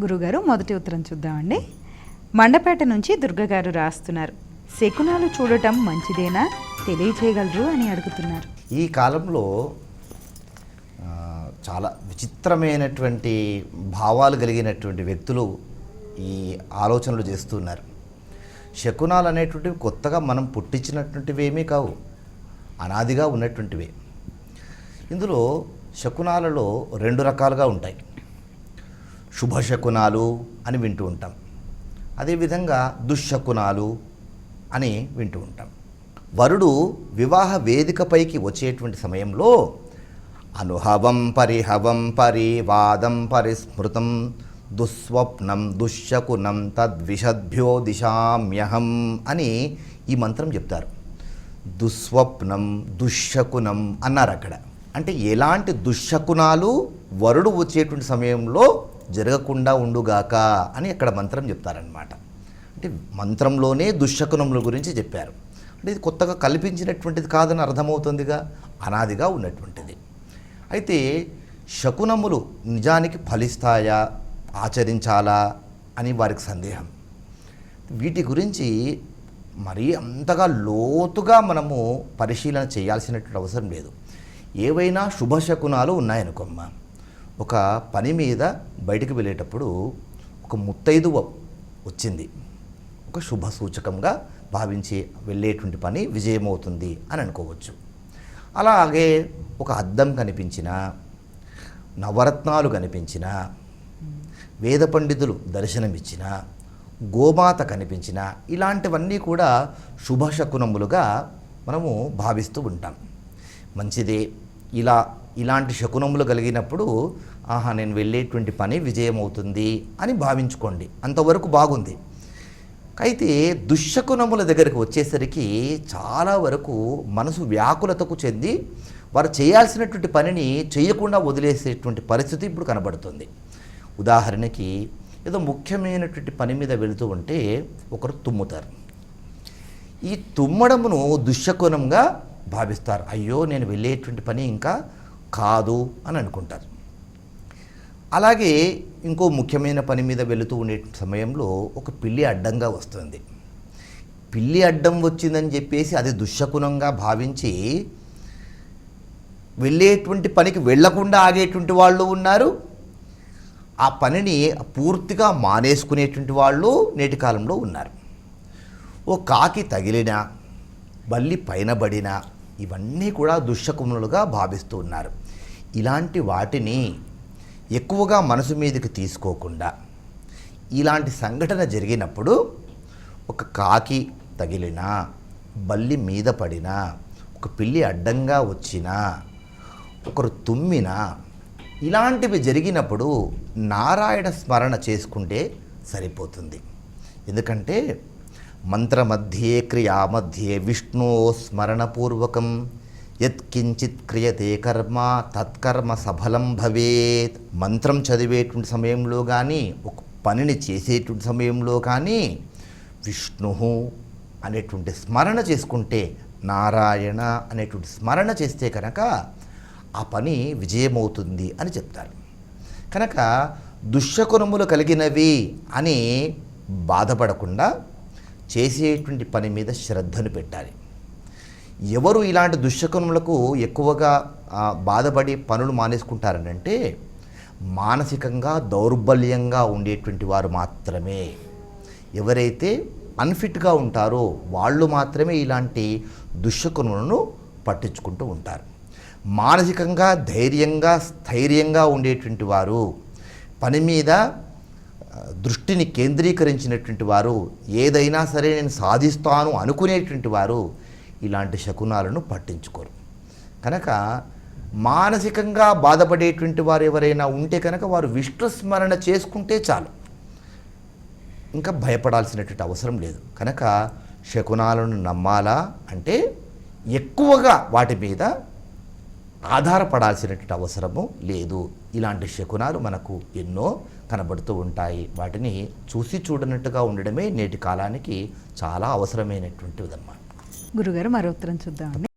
గురుగారు మొదటి ఉత్తరం చూద్దామండి. మండపేట నుంచి దుర్గగారు రాస్తున్నారు. శకునాలు చూడటం మంచిదేనా? తెలియచేయగలరు అని అడుగుతున్నారు. ఈ కాలంలో చాలా విచిత్రమైనటువంటి భావాలు కలిగినటువంటి వ్యక్తులు ఈ ఆలోచనలు చేస్తున్నారు. శకునాలు అనేటువంటివి కొత్తగా మనం పుట్టించినటువంటివి ఏమీ కావు. అనాదిగా ఉన్నటువంటివే. ఇందులో శకునాలలో రెండు రకాలుగా ఉంటాయి. శుభశకునాలు అని వింటూ ఉంటాం. అదేవిధంగా దుశ్శకునాలు అని వింటూ ఉంటాం. వరుడు వివాహ వేదికపైకి వచ్చేటువంటి సమయంలో అనుహవం పరిహవం పరివాదం పరిస్మృతం దుస్వప్నం దుశ్శకునం తద్విషద్భ్యో దిశామ్యహం అని ఈ మంత్రం చెప్తారు. దుస్వప్నం దుశ్శకునం అన్నారు అక్కడ. అంటే ఎలాంటి దుశ్శకునాలు వరుడు వచ్చేటువంటి సమయంలో జరగకుండా ఉండుగాక అని అక్కడ మంత్రం చెప్తారనమాట అంటే మంత్రంలోనే దుశ్శకునముల గురించి చెప్పారు. అంటే ఇది కొత్తగా కల్పించినటువంటిది కాదని అర్థమవుతుందిగా? అనాదిగా ఉన్నటువంటిది. అయితే శకునములు నిజానికి ఫలిస్తాయా? ఆచరించాలా? అని వారికి సందేహం. వీటి గురించి మరీ అంతగా లోతుగా మనము పరిశీలన చేయాల్సినటువంటి అవసరం లేదు. ఏవైనా శుభశకునాలు ఉన్నాయనుకోమ్మా. ఒక పని మీద బయటికి వెళ్ళేటప్పుడు ఒక ముత్తైదువ వచ్చింది. ఒక శుభ సూచకంగా భావించి వెళ్ళేటువంటి పని విజయమవుతుంది అని అనుకోవచ్చు. అలాగే ఒక అద్దం కనిపించిన నవరత్నాలు కనిపించిన వేద పండితులు దర్శనమిచ్చిన గోమాత కనిపించిన ఇలాంటివన్నీ కూడా శుభశకునములుగా మనము భావిస్తూ ఉంటాం. మంచిదే ఇలా ఇలాంటి శకునములు కలిగినప్పుడు ఆహా నేను వెళ్ళేటువంటి పని విజయం అవుతుంది అని భావించుకోండి. అంతవరకు బాగుంది. అయితే దుశ్శకునముల దగ్గరికి వచ్చేసరికి చాలా వరకు మనసు వ్యాకులతకు చెంది వారు చేయాల్సినటువంటి పనిని చేయకుండా వదిలేసేటువంటి పరిస్థితి ఇప్పుడు కనబడుతుంది. ఉదాహరణకి ఏదో ముఖ్యమైనటువంటి పని మీద వెళుతూ ఉంటే ఒకరు తుమ్ముతారు. ఈ తుమ్మడమును దుశ్శకునంగా భావిస్తారు. అయ్యో నేను వెళ్ళేటువంటి పని ఇంకా కాదు అని అనుకుంటారు. అలాగే ఇంకో ముఖ్యమైన పని మీద వెళుతూ ఉండే సమయంలో ఒక పిల్లి అడ్డంగా వస్తుంది. పిల్లి అడ్డం వచ్చిందని చెప్పేసి అది దుశ్శకునంగా భావించి వెళ్ళేటువంటి పనికి వెళ్ళకుండా ఆగేటువంటి వాళ్ళు ఉన్నారు. ఆ పనిని పూర్తిగా మానేసుకునేటువంటి వాళ్ళు నేటి కాలంలో ఉన్నారు. ఓ కాకి తగిలినా బల్లి పైన పడినా ఇవన్నీ కూడా దుశ్శకుములుగా భావిస్తూ ఉన్నారు. ఇలాంటి వాటిని ఎక్కువగా మనసు మీదకి తీసుకోకుండా ఇలాంటి సంఘటన జరిగినప్పుడు ఒక కాకి తగిలినా బల్లి మీద పడినా ఒక పిల్లి అడ్డంగా వచ్చినా ఒకరు తుమ్మినా ఇలాంటివి జరిగినప్పుడు నారాయణ స్మరణ చేసుకుంటే సరిపోతుంది. ఎందుకంటే మంత్రమధ్యే క్రియామధ్యే విష్ణు స్మరణపూర్వకం యత్కించిత్ క్రియతే కర్మ తత్కర్మ సఫలం భవేత్. మంత్రం చదివేటువంటి సమయంలో కానీ ఒక పనిని చేసేటువంటి సమయంలో కానీ విష్ణు అనేటువంటి స్మరణ చేసుకుంటే నారాయణ అనేటువంటి స్మరణ చేస్తే కనుక ఆ పని విజయమవుతుంది అని చెప్తారు. కనుక దుష్యకుణములు కలిగినవి అని బాధపడకుండా చేసేటువంటి పని మీద శ్రద్ధను పెట్టాలి. ఎవరు ఇలాంటి దుశ్శకునములకు ఎక్కువగా బాధపడి పనులు మానేసుకుంటారనంటే మానసికంగా దౌర్బల్యంగా ఉండేటువంటి వారు మాత్రమే. ఎవరైతే అన్ఫిట్గా ఉంటారో వాళ్ళు మాత్రమే ఇలాంటి దుశ్శకునులను పట్టించుకుంటూ ఉంటారు. మానసికంగా ధైర్యంగా స్థైర్యంగా ఉండేటువంటి వారు పని మీద దృష్టిని కేంద్రీకరించినటువంటి వారు ఏదైనా సరే నేను సాధిస్తాను అనుకునేటువంటి వారు ఇలాంటి శకునాలను పట్టించుకోరు. కనుక మానసికంగా బాధపడేటువంటి వారు ఎవరైనా ఉంటే కనుక వారు విష్ణుస్మరణ చేసుకుంటే చాలు. ఇంకా భయపడాల్సినటువంటి అవసరం లేదు. కనుక శకునాలను నమ్మాలా అంటే ఎక్కువగా వాటి మీద ఆధారపడాల్సినటువంటి అవసరము లేదు. ఇలాంటి శకునాలు మనకు ఎన్నో కనబడుతూ ఉంటాయి. వాటిని చూసి చూడనట్టుగా ఉండడమే నేటి కాలానికి చాలా అవసరమైనటువంటిదన్నమాట. గురుగారు మరో ఉత్తరం చూద్దామండి.